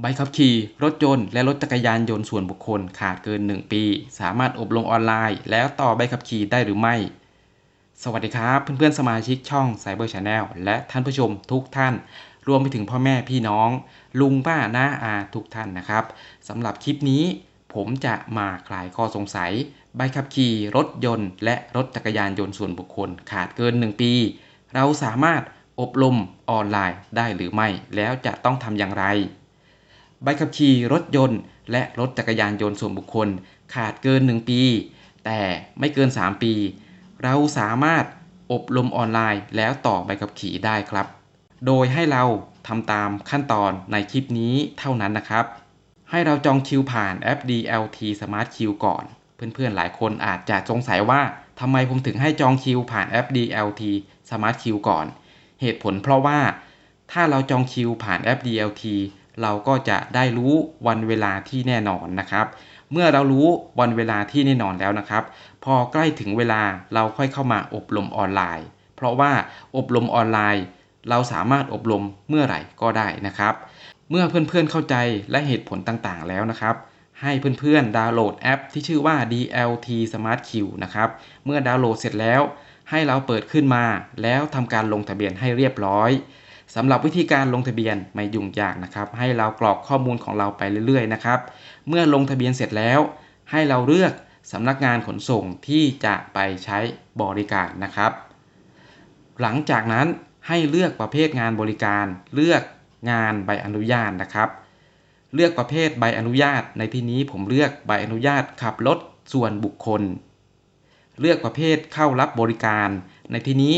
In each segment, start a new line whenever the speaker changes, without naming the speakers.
ใบขับขี่ รถยนต์และรถจักรยานยนต์ส่วนบุคคลขาดเกิน 1 ปี สามารถอบรมออนไลน์ แล้วต่อใบขับขี่ได้หรือไม่ สวัสดีครับเพื่อนๆสมาชิกช่อง Cyber Channel และท่านผู้ชมทุกท่าน รวมไปถึงพ่อแม่พี่น้อง ลุงป้าน้าอาทุกท่านนะครับสำหรับคลิปนี้ ผมจะมาคลายข้อสงสัย ใบขับขี่ รถยนต์ และรถจักรยานยนต์ส่วนบุคคลขาดเกิน 1 ปี เราสามารถอบรมออนไลน์ได้หรือไม่ แล้วจะต้องทำอย่างไร ใบขับขี่รถยนต์ และรถจักรยานยนต์ส่วนบุคคล ขาดเกิน 1 ปี แต่ไม่เกิน 3 ปี เราสามารถอบรมออนไลน์ แล้วต่อใบขับขี่ได้ครับ โดยให้เราทำตามขั้นตอนในคลิปนี้เท่านั้นนะครับ ให้เราจองคิวผ่านแอป DLT Smart Q ก่อน เพื่อนๆหลายคนอาจจะสงสัยว่าทำไมผมถึงให้จองคิวผ่านแอป DLT Smart Q ก่อน เหตุผลเพราะว่าถ้าเราจองคิวผ่านแอป DLT เราก็จะได้รู้วันเวลาที่แน่นอนนะครับ เมื่อเรารู้วันเวลาที่แน่นอนแล้วนะครับ พอใกล้ถึงเวลาเราค่อยเข้ามาอบรมออนไลน์ เพราะว่าอบรมออนไลน์ เราสามารถอบรมเมื่อไหร่ก็ได้นะครับ เมื่อเพื่อนๆเข้าใจและเหตุผลต่างๆแล้วนะครับให้เพื่อนๆ ดาวน์โหลดแอปที่ชื่อว่า DLT Smart Q นะครับ เมื่อดาวน์โหลดเสร็จแล้ว ให้เราเปิดขึ้นมา แล้วทำการลงทะเบียนให้เรียบร้อย สำหรับวิธีการลงทะเบียนไม่ยุ่งยากนะครับ ให้เรากรอกข้อมูลของเราไปเรื่อยๆนะครับ เมื่อลงทะเบียนเสร็จแล้ว ให้เราเลือกสำนักงานขนส่งที่จะไปใช้บริการนะครับ หลังจากนั้นให้เลือกประเภทงานบริการ เลือกงานใบอนุญาตนะครับ เลือกประเภทใบอนุญาต ในที่นี้ผมเลือกใบอนุญาตขับรถส่วนบุคคล เลือกประเภทเข้ารับบริการ ในที่นี้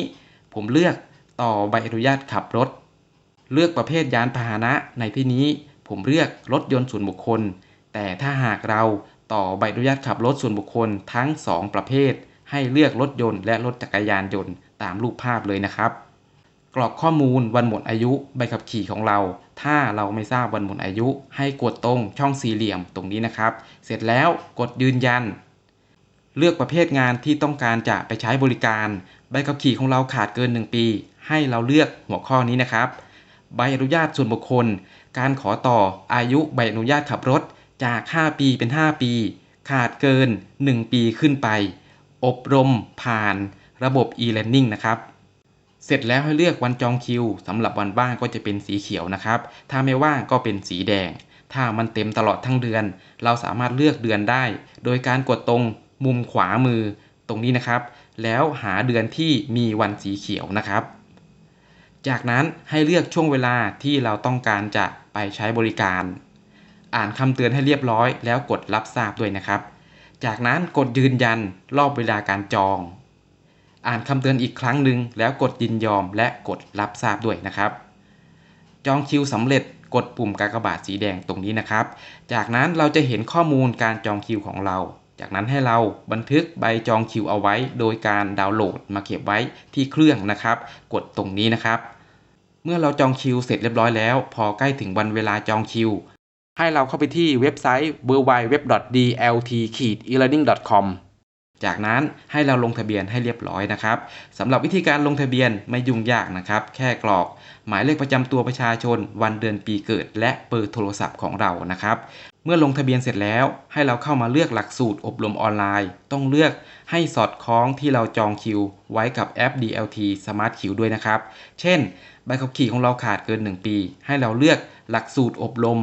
ผมเลือกต่อใบอนุญาตขับรถ เลือกประเภทยานพาหนะในที่นี้ ผมเลือกรถยนต์ส่วนบุคคล แต่ถ้าหากเราต่อใบอนุญาตขับรถส่วนบุคคลทั้ง 2 ประเภท ให้เลือกรถยนต์และรถจักรยานยนต์ตามรูปภาพเลยนะครับ กรอกข้อมูลวันหมดอายุใบขับขี่ของเรา ถ้าเราไม่ทราบวันหมดอายุ ให้กดตรงช่องสี่เหลี่ยมตรงนี้นะครับ เสร็จแล้วกดยืนยัน เลือกประเภทงานที่ต้องการจะไปใช้บริการ ใบขับขี่ของเราขาดเกิน 1 ปี ให้เราเลือกหัวข้อนี้นะครับ ใบอนุญาตส่วนบุคคล การขอต่ออายุใบอนุญาตขับรถจาก 5 ปีเป็น 5 ปี ขาดเกิน 1 ปีขึ้นไป อบรมผ่านระบบ e-learning นะครับเสร็จแล้วให้เลือกวันจองคิวสำหรับวันว่างก็จะเป็นสีเขียวนะครับ ถ้าไม่ว่างก็เป็นสีแดง ถ้ามันเต็มตลอดทั้งเดือน เราสามารถเลือกเดือนได้ โดยการกดตรงมุมขวามือตรงนี้นะครับ แล้วหาเดือนที่มีวันสีเขียวนะครับ จากนั้นให้เลือกช่วงเวลาที่เราต้องการจะไปใช้บริการ อ่านคำเตือนให้เรียบร้อยแล้วกดรับทราบด้วยนะครับ จากนั้นกดยืนยันรอบเวลาการจอง อ่านคำเตือนอีกครั้งหนึ่งแล้วกดยินยอมและกดรับทราบด้วยนะครับ จองคิวสำเร็จกดปุ่มกากบาทสีแดงตรงนี้นะครับ จากนั้นเราจะเห็นข้อมูลการจองคิวของเรา จากนั้นให้เราบันทึกใบจองคิวเอาไว้ โดยการดาวน์โหลดมาเก็บไว้ที่เครื่องนะครับ กดตรงนี้นะครับ เมื่อเราจองคิวเสร็จเรียบร้อยแล้ว พอใกล้ถึงวันเวลาจองคิว ให้เราเข้าไปที่เว็บไซต์ www.dlt-elearning.com จากนั้นให้เราลงทะเบียนให้เรียบร้อยนะครับสำหรับวิธีการลงทะเบียนไม่ยุ่งยากนะครับ แค่กรอก หมายเลขประจำตัวประชาชน วันเดือนปีเกิด และเบอร์โทรศัพท์ของเรานะครับ เมื่อลงทะเบียนเสร็จแล้ว ให้เราเข้ามาเลือกหลักสูตรอบรมออนไลน์ ต้องเลือกให้สอดคล้องที่เราจองคิว ไว้กับแอป DLT Smart Q ด้วยนะครับ เช่น ใบขับขี่ของเราขาดเกิน 1 ปี ให้เราเลือกหลักสูตรอบรม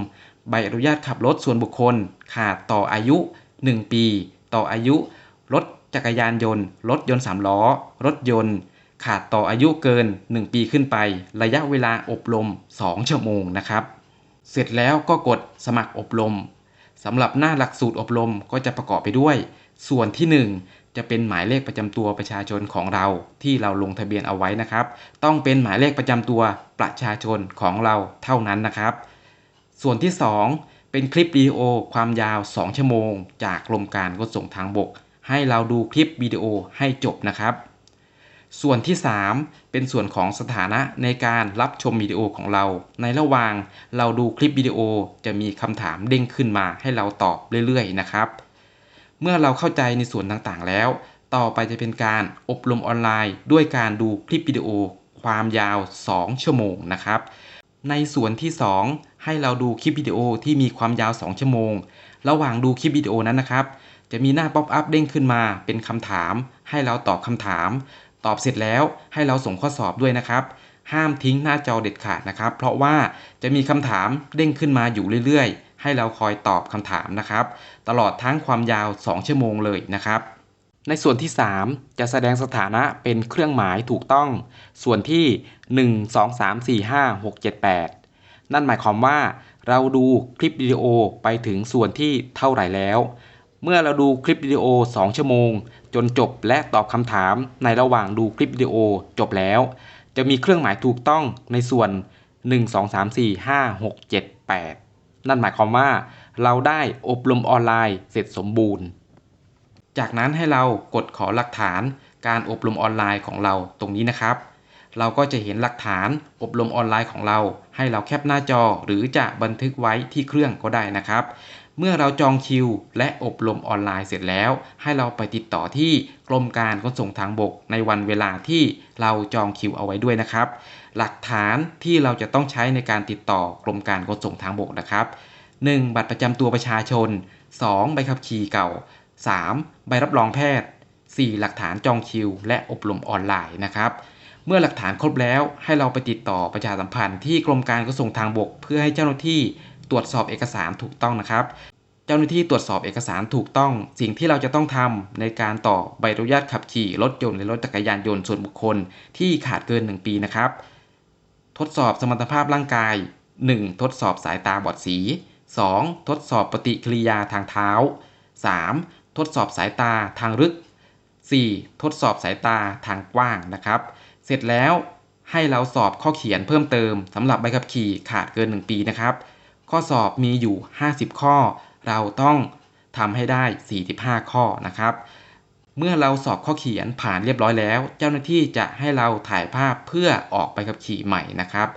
ใบอนุญาตขับรถส่วนบุคคล ขาดต่ออายุ 1 ปี ต่ออายุ รถจักรยานยนต์ รถยนต์3ล้อ รถยนต์ขาดต่ออายุเกิน 1 ปีขึ้นไป ระยะเวลาอบรม 2 ชั่วโมงนะครับ เสร็จแล้วก็กดสมัครอบรมสำหรับหน้าหลักสูตรอบรมก็จะประกอบไปด้วย ส่วนที่ 1 จะเป็นหมายเลขประจำตัวประชาชนของเราที่เราลงทะเบียนเอาไว้นะครับ ต้องเป็นหมายเลขประจำตัวประชาชนของเราเท่านั้นนะครับ ส่วนที่ 2 เป็นคลิปวิดีโอความยาว 2 ชั่วโมง จากกรมการขนส่งทางบก ให้เราดูคลิปวิดีโอให้จบนะครับ ส่วนที่ 3 เป็นส่วนของสถานะในการรับชมวิดีโอของเรา ในระหว่างเราดูคลิปวิดีโอจะมีคำถามเด้งขึ้นมาให้เราตอบเรื่อยๆนะครับ เมื่อเราเข้าใจในส่วนต่างๆแล้ว ต่อไปจะเป็นการอบรมออนไลน์ ด้วยการดูคลิปวิดีโอ ความยาว 2 ชั่วโมงนะครับ ในส่วนที่ 2 ให้เราดูคลิปวิดีโอที่มีความยาว 2 ชั่วโมง ระหว่างดูคลิปวิดีโอนั้นนะครับจะมีหน้าป๊อปอัพเด้งขึ้นมาเป็นคำถาม ให้เราตอบคำถาม ตอบเสร็จแล้วให้เราส่งข้อสอบด้วยนะครับ ห้ามทิ้งหน้าจอเด็ดขาดนะครับ เพราะว่าจะมีคำถามเด้งขึ้นมาอยู่เรื่อยๆ ให้เราคอยตอบคำถามนะครับ ตลอดทั้งความยาว 2 ชั่วโมงเลยนะครับ ในส่วนที่ 3 จะแสดงสถานะเป็นเครื่องหมายถูกต้อง ส่วนที่ 1 2 3 4 5 6 7 8 นั่นหมายความว่าเราดูคลิปวิดีโอไปถึงส่วนที่เท่าไหร่แล้ว เมื่อเราดูคลิปวิดีโอ 2 ชั่วโมง จนจบและตอบคำถามในระหว่างดูคลิปวิดีโอจบแล้ว จะมีเครื่องหมายถูกต้องในส่วน 1 2 3 4 5 6 7 8 นั่นหมายความว่า เราได้อบรมออนไลน์เสร็จสมบูรณ์ จากนั้นให้เรากดขอหลักฐานการอบรมออนไลน์ของเราตรงนี้นะครับ เราก็จะเห็นหลักฐานอบรมออนไลน์ของเรา ให้เราแคปหน้าจอหรือจะบันทึกไว้ที่เครื่องก็ได้นะครับ เมื่อเราจองคิว และอบรมออนไลน์เสร็จแล้ว ให้เราไปติดต่อที่กรมการขนส่งทางบกในวันเวลาที่เราจองคิวเอาไว้ด้วยนะครับ หลักฐานที่เราจะต้องใช้ในการติดต่อกรมการขนส่งทางบกนะครับ 1. บัตรประจำตัวประชาชน 2. ใบขับขี่เก่า 3. ใบรับรองแพทย์ 4. หลักฐานจองคิว และอบรมออนไลน์นะครับเมื่อหลักฐานครบแล้วให้เราไปติดต่อประชาสัมพันธ์ที่กรมการขนส่งทางบก เพื่อให้เจ้าหน้าที่ ตรวจสอบเอกสารถูกต้องนะครับ เจ้าหน้าที่ตรวจสอบเอกสารถูกต้อง สิ่งที่เราจะต้องทำในการต่อใบอนุญาตขับขี่รถยนต์และรถจักรยานยนต์ส่วนบุคคลที่ขาดเกิน 1 ปีนะครับ ทดสอบสมรรถภาพร่างกาย 1. ทดสอบสายตาบอดสี 2. ทดสอบปฏิกิริยาทางเท้า 3. ทดสอบสายตาทางลึก 4. ทดสอบสายตาทางกว้างนะครับ เสร็จแล้วให้เราสอบข้อเขียนเพิ่มเติมสำหรับใบขับขี่ขาดเกิน 1 ปีนะครับ ข้อสอบมีอยู่ 50 ข้อ เราต้องทำให้ได้ 45 ข้อนะครับ เมื่อเราสอบข้อเขียนผ่านเรียบร้อยแล้ว เจ้าหน้าที่จะให้เราถ่ายภาพเพื่อออกใบขับขี่ใหม่นะครับ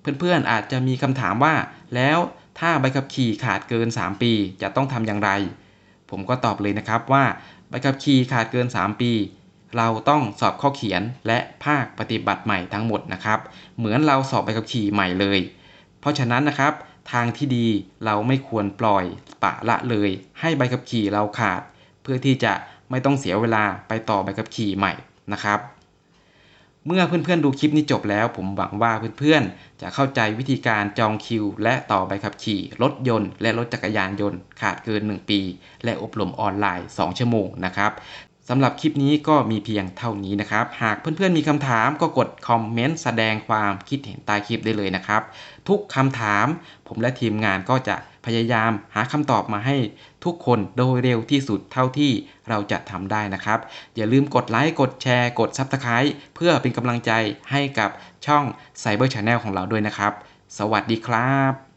เพื่อนๆอาจจะมีคำถามว่า แล้วถ้าใบขับขี่ขาดเกิน 3 ปี จะต้องทำอย่างไร ผมก็ตอบเลยนะครับว่าใบขับขี่ขาดเกิน 3 ปี เราต้องสอบข้อเขียนและภาคปฏิบัติใหม่ทั้งหมดนะครับ เหมือนเราสอบใบขับขี่ใหม่เลย เพราะฉะนั้นนะครับ ทางที่ดีเราไม่ควรปล่อยปะละเลย ให้ใบขับขี่เราขาด เพื่อที่จะไม่ต้องเสียเวลาไปต่อใบขับขี่ใหม่นะครับ เมื่อเพื่อนๆดูคลิปนี้จบแล้ว ผมหวังว่าเพื่อนๆจะเข้าใจวิธีการจองคิว และต่อใบขับขี่รถยนต์ และรถจักรยานยนต์ขาดเกิน 1 ปี และอบรมออนไลน์ 2 ชั่วโมงนะครับ สำหรับคลิปนี้ก็มีเพียงเท่านี้นะครับ หากเพื่อนๆมีคำถามก็กดคอมเมนต์แสดงความคิดเห็นใต้คลิปได้เลยนะครับ ทุกคำถามผมและทีมงานก็จะพยายามหาคำตอบมาให้ทุกคนโดยเร็วที่สุดเท่าที่เราจะทำได้นะครับ อย่าลืมกดไลค์กดแชร์กด Subscribe เพื่อเป็นกำลังใจให้กับช่อง Cyber Channel ของเราด้วยนะครับ สวัสดีครับ